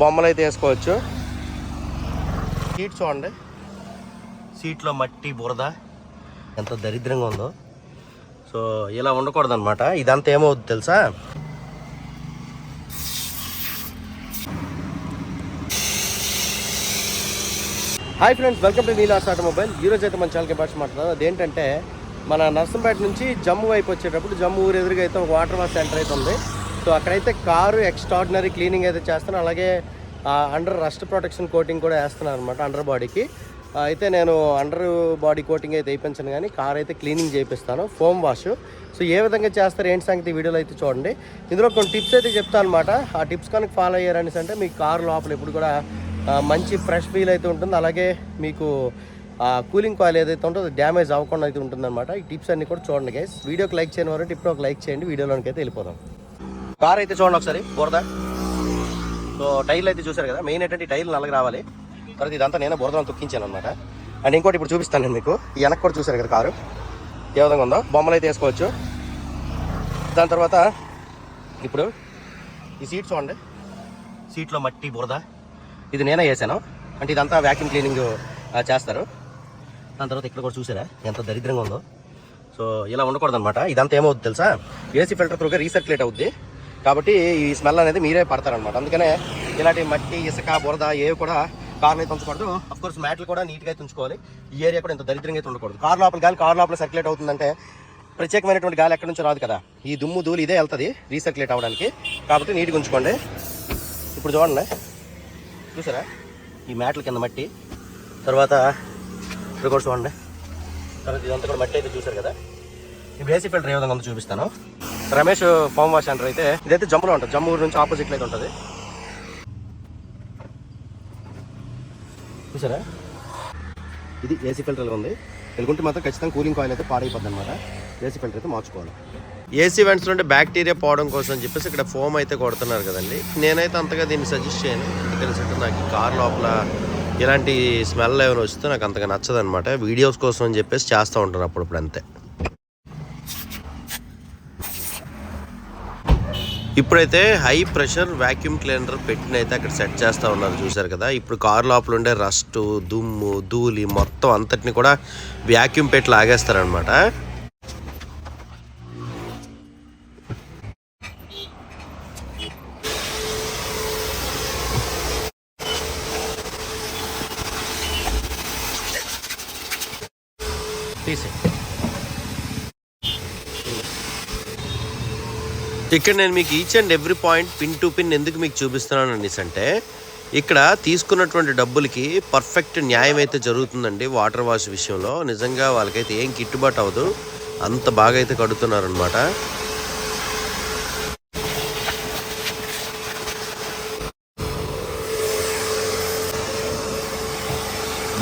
బొమ్మలు అయితే వేసుకోవచ్చు. సీట్ చూడండి. సీట్లో మట్టి బురద ఎంత దరిద్రంగా ఉందో. సో ఇలా ఉండకూడదు అనమాట ఇదంతా ఏమవుద్ది తెలుసా? Hi friends welcome to Neela's automobile ఈరోజు అయితే మన చాలా భాష మాట్లాడదాం. అదేంటంటే మన నర్సంపేట నుంచి జమ్ము వైపు వచ్చేటప్పుడు జమ్ము ఊరు ఎదురుగా అయితే ఒక వాటర్ వాష్ సెంటర్ అయితే ఉంది. సో అక్కడైతే కారు ఎక్స్ట్రాడినరీ క్లీనింగ్ అయితే చేస్తాను. అలాగే అండర్ రస్ట్ ప్రొటెక్షన్ కోటింగ్ కూడా వేస్తున్నాను అనమాట అండర్ బాడీకి అయితే నేను అండర్ బాడీ కోటింగ్ అయితే వేయించను కానీ కార్ అయితే క్లీనింగ్ చేయిస్తాను ఫోమ్ వాష్ సో ఏ విధంగా చేస్తారు ఏంటి సంగతి వీడియోలో అయితే చూడండి. ఇందులో కొన్ని టిప్స్ అయితే చెప్తాను అనమాట ఆ టిప్స్ కనుక ఫాలో అయ్యారనేసి అంటే మీ కార్ లోపల ఎప్పుడు కూడా మంచి ఫ్రెష్ ఫీల్ అయితే ఉంటుంది. అలాగే మీకు కూలింగ్ కాయిల్ ఏదైతే ఉంటుందో డ్యామేజ్ అవ్వకుండా అయితే ఉంటుందన్నమాట. ఈ టిప్స్ అన్నీ కూడా చూడండి గైస్ వీడియోకి లైక్ చేయని వారు టిప్ ఒక లైక్ చేయండి. వీడియోలోకి అయితే వెళ్ళిపోదాం. కార్ అయితే చూడండి ఒకసారి బురద. సో టైర్లు అయితే చూసారు కదా మెయిన్ ఏంటంటే టైర్లు నల్లగా రావాలి. తర్వాత ఇదంతా నేను బురదను తొక్కించాను అనమాట అండ్ ఇంకోటి ఇప్పుడు చూపిస్తాను నేను మీకు. ఈ వెనక్కి కూడా చూసారు కదా కారు? ఏ విధంగా ఉందో? బొమ్మలు అయితే వేసుకోవచ్చు. దాని తర్వాత ఇప్పుడు ఈ సీట్ చూడండి. సీట్లో మట్టి బురద. ఇది నేనే వేసాను. అంటే ఇదంతా వ్యాక్యూమ్ క్లీనింగ్ చేస్తారు. దాని తర్వాత ఇక్కడ కూడా చూసారా ఎంత దరిద్రంగా ఉందో. సో ఇలా ఉండకూడదు అనమాట ఇదంతా ఏమవుద్ది తెలుసా? ఏసీ ఫిల్టర్ త్రూగా రీసర్క్యులేట్ అవుద్ది. కాబట్టి ఈ స్మెల్ అనేది మీరే పడతారనమాట అందుకనే ఇలాంటి మట్టి ఇసుక బురద ఏవి కూడా కార్ని తుంచకూడదు ఉంచకూడదు. అఫ్ కోర్స్ మ్యాట్లు కూడా నీట్గా తుంచుకోవాలి ఉంచుకోవాలి. ఈ ఏరియా కూడా ఇంత దరిద్రంగా అయితే ఉండకూడదు. కార్ లోపల గాలి కార్ లోపల సర్క్యులేట్ అవుతుందంటే ప్రత్యేకమైనటువంటి గాలి ఎక్కడి నుంచి రాదు కదా. ఈ దుమ్ము ధూళి ఇదే వెళ్తుంది రీసర్క్యులేట్ అవ్వడానికి కాబట్టి నీట్గా ఉంచుకోండి. ఇప్పుడు చూడండి. చూసారా? ఈ మ్యాట్ల కింద మట్టి. తర్వాత ఇక్కడ కూడా చూడండి. తర్వాత ఇదంతా కూడా మట్టి అయితే చూసారు కదా. ఈ బేసిక్ ఫిల్టర్ ఏ విధంగా ఉందో చూపిస్తాను. రమేష్ ఫామ్ వాష్ సెంటర్ అయితే. ఇదైతే జమ్ములో ఉంటుంది. జమ్ము నుంచి ఆపోజిట్లో అయితే ఉంటుంది. చూసారా? ఇది ఏసీ ఫిల్టర్ ఉంది. వెలుగుంటే మాత్రం ఖచ్చితంగా కూలింగ్ కాయిల్ అయితే పాడైపోద్ది అనమాట ఏసీ ఫిల్టర్ అయితే మార్చుకోవాలి. ఏసీ వెంట్స్ నుండి బ్యాక్టీరియా పోవడం కోసం అని చెప్పేసి ఇక్కడ ఫోమ్ అయితే కొడుతున్నారు కదండి. నేనైతే అంతగా దీన్ని సజెస్ట్ చేయను. తెలిసినట్టు నాకు కార్ లోపల ఇలాంటి స్మెల్ ఏమైనా వస్తే నాకు అంతగా నచ్చదనమాట వీడియోస్ కోసం అని చెప్పేసి చేస్తూ ఉంటాను అప్పుడప్పుడు అంతే. ఇప్పుడైతే హై ప్రెషర్ వాక్యూమ్ క్లీనర్ పెట్టిన అయితే అక్కడ సెట్ చేస్తూ ఉన్నారు చూసారు కదా? ఇప్పుడు కార్ లోపల ఉండే రస్ట్ దుమ్ము ధూళి మొత్తం అంతటిని కూడా వ్యాక్యూమ్ పెట్టి లాగేస్తారనమాట ఇక్కడ నేను మీకు each and every point pin to pin ఎందుకు మీకు చూపిస్తున్నాను అనేసి అంటే ఇక్కడ తీసుకున్నటువంటి డబ్బులకి పర్ఫెక్ట్ న్యాయం అయితే జరుగుతుందండి వాటర్ వాష్ విషయంలో. నిజంగా వాళ్ళకైతే ఏం గిట్టుబాటు అవ్వదు. అంత బాగా అయితే కడుతున్నారనమాట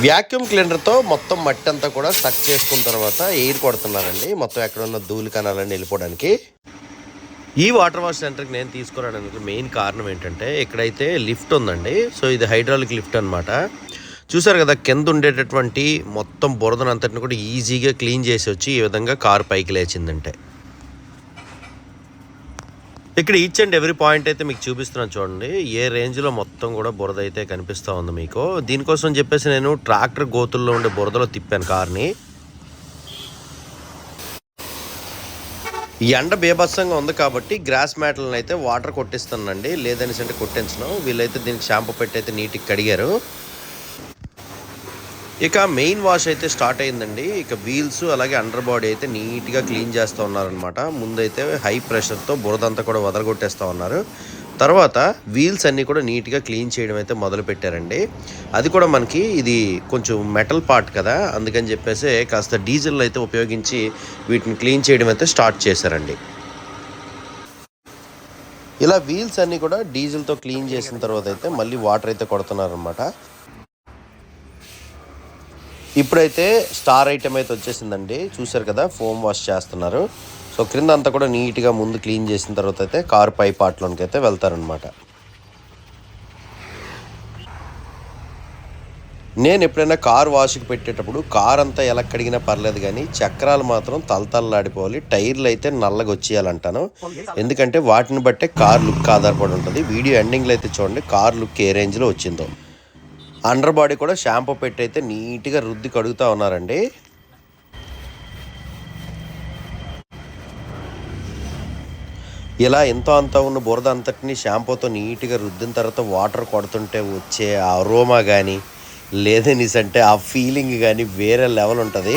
వ్యాక్యూమ్ క్లీనర్తో మొత్తం మట్టి అంతా కూడా సక్ చేసుకున్న తర్వాత ఎయిర్ కొడుతున్నారండి. మొత్తం ఎక్కడున్న ధూళి కణాలన్నీ వెళ్ళిపోవడానికి. ఈ వాటర్ వాష్ సెంటర్కి నేను తీసుకురావడానికి మెయిన్ కారణం ఏంటంటే ఇక్కడైతే లిఫ్ట్ ఉందండి. సో ఇది హైడ్రాలిక్ లిఫ్ట్ అనమాట చూసారు కదా కింద ఉండేటటువంటి మొత్తం బురదనంతటిని కూడా ఈజీగా క్లీన్ చేసి వచ్చి ఈ విధంగా కారు పైకి లేచిందంటే. ఇక్కడ ఈచ్ అండ్ ఎవ్రీ పాయింట్ అయితే మీకు చూపిస్తున్నాను చూడండి. ఏ రేంజ్లో మొత్తం కూడా బురద అయితే కనిపిస్తూ ఉంది మీకు. దీనికోసం చెప్పేసి నేను ట్రాక్టర్ గోతుల్లో ఉండే బురదలో తిప్పాను కార్ని. ఎండ బీభత్సంగా ఉంది కాబట్టి గ్రాస్ మ్యాట్లను అయితే వాటర్ కొట్టిస్తానండి లేదనేసి అంటే కొట్టించను. వీళ్ళైతే దీనికి షాంపూ పెట్టి అయితే నీట్గా కడిగారు. ఇక మెయిన్ వాష్ అయితే స్టార్ట్ అయిందండి. ఇక వీల్స్ అలాగే అండర్ బాడీ అయితే నీట్గా క్లీన్ చేస్తూ ఉన్నారనమాట ముందైతే హై ప్రెషర్తో బురదంతా కూడా వదలగొట్టేస్తూ ఉన్నారు. తర్వాత వీల్స్ అన్నీ కూడా నీట్గా క్లీన్ చేయడం అయితే మొదలు పెట్టారండి అది కూడా మనకి ఇది కొంచెం మెటల్ పార్ట్ కదా అందుకని చెప్పేసి కాస్త డీజిల్ అయితే ఉపయోగించి వీటిని క్లీన్ చేయడం అయితే స్టార్ట్ చేశారండి. ఇలా వీల్స్ అన్నీ కూడా డీజిల్తో క్లీన్ చేసిన తర్వాత అయితే మళ్ళీ వాటర్ అయితే కొడుతున్నారనమాట ఇప్పుడైతే స్టార్ ఐటమ్ అయితే వచ్చేసిందండి. చూసారు కదా ఫోమ్ వాష్ చేస్తున్నారు. సో క్రింద అంతా కూడా నీట్గా ముందు క్లీన్ చేసిన తర్వాత అయితే కార్ పై పార్ట్లోనికి అయితే వెళ్తారనమాట నేను ఎప్పుడైనా కార్ వాష్కి పెట్టేటప్పుడు కార్ అంతా ఎలా కడిగినా పర్లేదు కానీ చక్రాలు మాత్రం తలతల్లాడిపోవాలి. టైర్లు అయితే నల్లగా వచ్చేయాలంటాను. ఎందుకంటే వాటిని బట్టే కార్ లుక్ ఆధారపడి ఉంటుంది. వీడియో ఎండింగ్లో అయితే చూడండి. కార్ లుక్ ఏ రేంజ్లో వచ్చిందో. అండర్ బాడీ కూడా షాంపూ పెట్టి అయితే నీట్గా రుద్ది కడుగుతూ ఉన్నారండి. ఇలా ఎంతో అంత ఉన్న బురద అంతటిని షాంపూతో నీట్గా రుద్దిన తర్వాత వాటర్ కొడుతుంటే వచ్చే ఆ అరోమా కానీ లేదనిస్ అంటే ఆ ఫీలింగ్ కానీ వేరే లెవెల్ ఉంటుంది.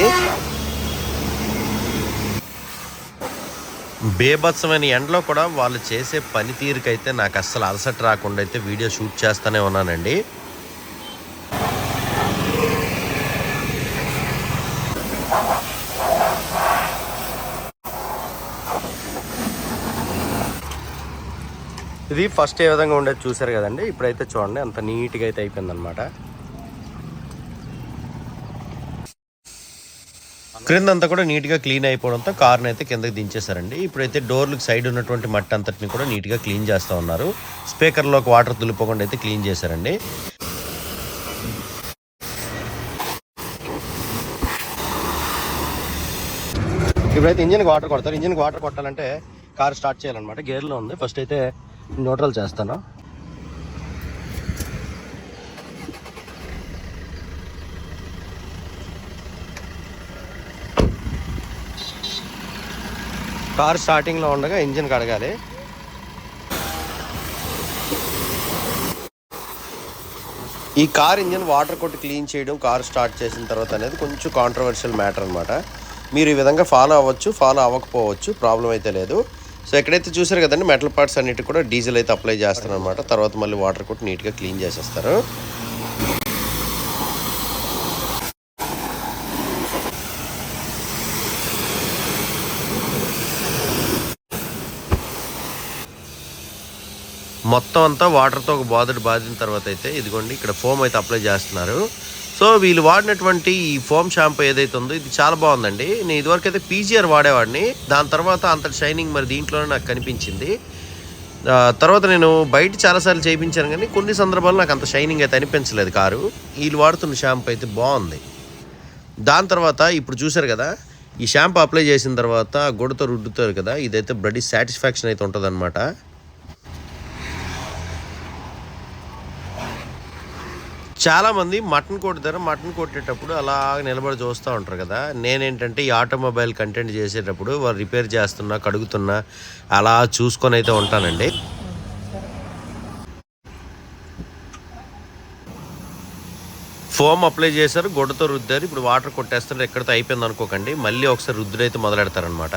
బేభత్సమైన ఎండలో కూడా వాళ్ళు చేసే పనితీరుకైతే నాకు అస్సలు అలసట రాకుండా అయితే వీడియో షూట్ చేస్తూనే ఉన్నానండి. ఇది ఫస్ట్ ఏ విధంగా ఉండేది చూసారు కదండి? ఇప్పుడైతే చూడండి అంత నీట్గా అయితే అయిపోయిందనమాట క్రింద అంతా కూడా నీట్గా క్లీన్ అయిపోవడంతో కార్ని అయితే కిందకి దించేశారండి. ఇప్పుడైతే డోర్లకు సైడ్ ఉన్నటువంటి మట్టి అంతటిని కూడా నీట్గా క్లీన్ చేస్తూ ఉన్నారు. స్పీకర్లోకి వాటర్ తులిపోకుండా అయితే క్లీన్ చేశారండి. ఇప్పుడైతే ఇంజిన్కి వాటర్ కొడతారు. ఇంజిన్కి వాటర్ కొట్టాలంటే కార్ స్టార్ట్ చేయాలన్నమాట. గేర్లో ఉంది. ఫస్ట్ అయితే న్యూట్రల్ చేస్తాను. కార్ స్టార్టింగ్లో ఉండగా ఇంజిన్ కడగాలి. ఈ కార్ ఇంజిన్ వాటర్ కొట్టి క్లీన్ చేయడం కార్ స్టార్ట్ చేసిన తర్వాత అనేది కొంచెం కాంట్రవర్షియల్ మ్యాటర్ అనమాట మీరు ఈ విధంగా ఫాలో అవ్వచ్చు ఫాలో అవ్వకపోవచ్చు ప్రాబ్లం అయితే లేదు. సో ఎక్కడైతే చూసారు కదండి మెటల్ పార్ట్స్ అన్నిటి కూడా డీజిల్ అయితే అప్లై చేస్తారు అనమాట తర్వాత మళ్ళీ వాటర్ కూడా నీట్గా క్లీన్ చేసేస్తారు. మొత్తం అంతా వాటర్తో ఒక బాధడు బాధిన తర్వాత అయితే ఇదిగోండి ఇక్కడ ఫోమ్ అయితే అప్లై చేస్తున్నారు. సో వీళ్ళు వాడినటువంటి ఈ ఫోమ్ షాంపూ ఏదైతే ఉందో ఇది చాలా బాగుందండి. నేను ఇదివరకు అయితే పీజీఆర్ వాడేవాడిని. దాని తర్వాత అంత షైనింగ్ మరి దీంట్లోనే నాకు కనిపించింది. తర్వాత నేను బయట చాలాసార్లు చేయించాను కానీ కొన్ని సందర్భాల్లో నాకు అంత షైనింగ్ అయితే అనిపించలేదు కారు. వీళ్ళు వాడుతున్న షాంపూ అయితే బాగుంది. దాని తర్వాత ఇప్పుడు చూసారు కదా ఈ షాంపూ అప్లై చేసిన తర్వాత గుడతో రుద్దుతారు కదా ఇదైతే బ్లడీ సాటిస్ఫాక్షన్ అయితే ఉంటుంది చాలామంది మటన్ కొడతారు మటన్ కొట్టేటప్పుడు అలా నిలబడి చూస్తూ ఉంటారు కదా. నేనేంటంటే ఈ ఆటోమొబైల్ కంటెంట్ చేసేటప్పుడు వాళ్ళు రిపేర్ చేస్తున్నా కడుగుతున్నా అలా చూసుకొని అయితే ఉంటానండి. ఫోమ్ అప్లై చేశారు గుడ్డతో రుద్దారు ఇప్పుడు వాటర్ కొట్టేస్తారు ఎక్కడితో అయిపోయింది అనుకోకండి. మళ్ళీ ఒకసారి రుద్దుడైతే మొదలెడతారనమాట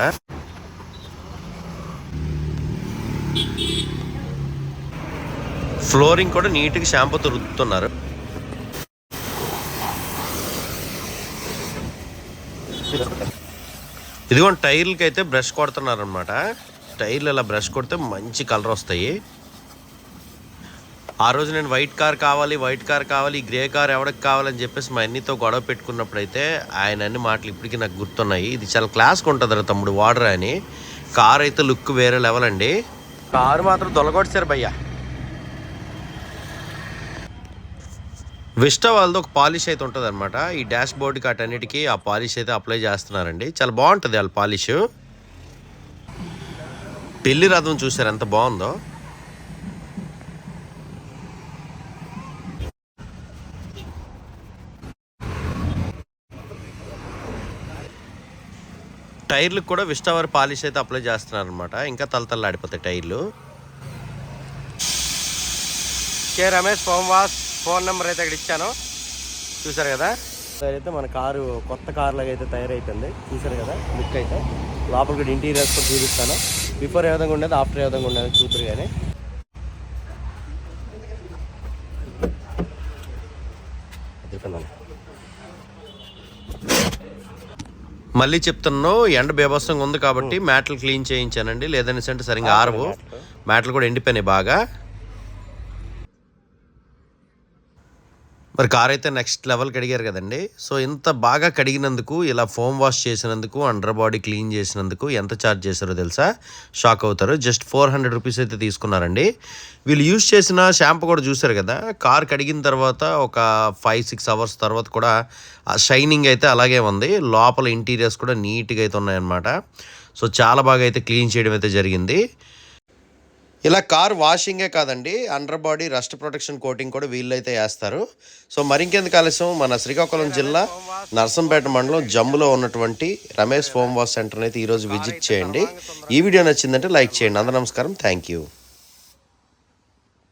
ఫ్లోరింగ్ కూడా నీట్గా షాంపూతో రుద్దుతున్నారు. ఇదిగోండి టైర్లకి అయితే బ్రష్ కొడుతున్నారనమాట టైర్లు ఇలా బ్రష్ కొడితే మంచి కలర్ వస్తాయి. ఆ రోజు నేను వైట్ కార్ కావాలి వైట్ కార్ కావాలి ఈ గ్రే కార్ ఎవరికి కావాలని చెప్పేసి మా అన్నితో గొడవ పెట్టుకున్నప్పుడు అయితే ఆయన అన్ని మాటలు ఇప్పటికీ నాకు గుర్తున్నాయి. ఇది చాలా క్లాస్గా ఉంటుంది తమ్ముడు వాడరా అని. కార్ అయితే లుక్ వేరే లెవెల్ అండి. కారు మాత్రం దొలగొడిచారు భయ్యా. విస్టా వాళ్ళది ఒక పాలిష్ అయితే ఉంటుంది అనమాట ఈ డాష్ బోర్డ్కి అటన్నిటికీ ఆ పాలిష్ అయితే అప్లై చేస్తున్నారండి. చాలా బాగుంటుంది వాళ్ళ పాలిష్. పెళ్ళి రథం చూసారు ఎంత బాగుందో. టైర్లకు కూడా విస్టావర్ పాలిష్ అయితే అప్లై చేస్తున్నారు అనమాట ఇంకా తలతల్లాడిపోతాయి టైర్లు. K Ramesh phone phone number అయితే ఇక్కడ ఇచ్చాను. చూసారు కదా? అయితే మన కారు కొత్త కార్ లాగా అయితే తయారైపోయింది. చూసారు కదా? లుక్ అయితే. లోపల కూడా ఇంటీరియర్స్ కూడా చూపిస్తాను. బిఫోర్ ఏ విధంగా ఉండేది ఆఫ్టర్ ఏ విధంగా ఉండేది చూద్దరు కానీ. మళ్ళీ చెప్తున్నాను ఎండ బీభత్సంగా ఉంది కాబట్టి మ్యాట్లు క్లీన్ చేయించానండి. లేదని అంటే సరిగ్గా ఆరవు. మ్యాట్లు కూడా ఎండిపోయినాయి బాగా. మరి కార్ అయితే నెక్స్ట్ లెవెల్కి అడిగారు కదండి. సో ఇంత బాగా కడిగినందుకు ఇలా ఫోమ్ వాష్ చేసినందుకు అండర్ బాడీ క్లీన్ చేసినందుకు ఎంత ఛార్జ్ చేశారో తెలుసా? షాక్ అవుతారు. జస్ట్ ఫోర్ హండ్రెడ్ రూపీస్ అయితే తీసుకున్నారండి. వీళ్ళు యూజ్ చేసిన షాంపూ కూడా చూసారు కదా. కార్ కడిగిన తర్వాత ఒక ఫైవ్ సిక్స్ అవర్స్ తర్వాత కూడా ఆ షైనింగ్ అయితే అలాగే ఉంది. లోపల ఇంటీరియర్స్ కూడా నీట్గా అయితే ఉన్నాయన్నమాట. సో చాలా బాగా అయితే క్లీన్ చేయడం అయితే జరిగింది. ఇలా కార్ వాషింగే కాదండి under body rust protection coating కూడా వీళ్ళైతే వేస్తారు. సో మరింకెందుకు ఆలస్యం మన శ్రీకాకుళం జిల్లా నర్సంపేట మండలం జమ్ములో ఉన్నటువంటి రమేష్ ఫోమ్ వాష్ సెంటర్ని అయితే ఈరోజు విజిట్ చేయండి. ఈ వీడియో నచ్చిందంటే లైక్ చేయండి. అందరూ నమస్కారం. Thank you.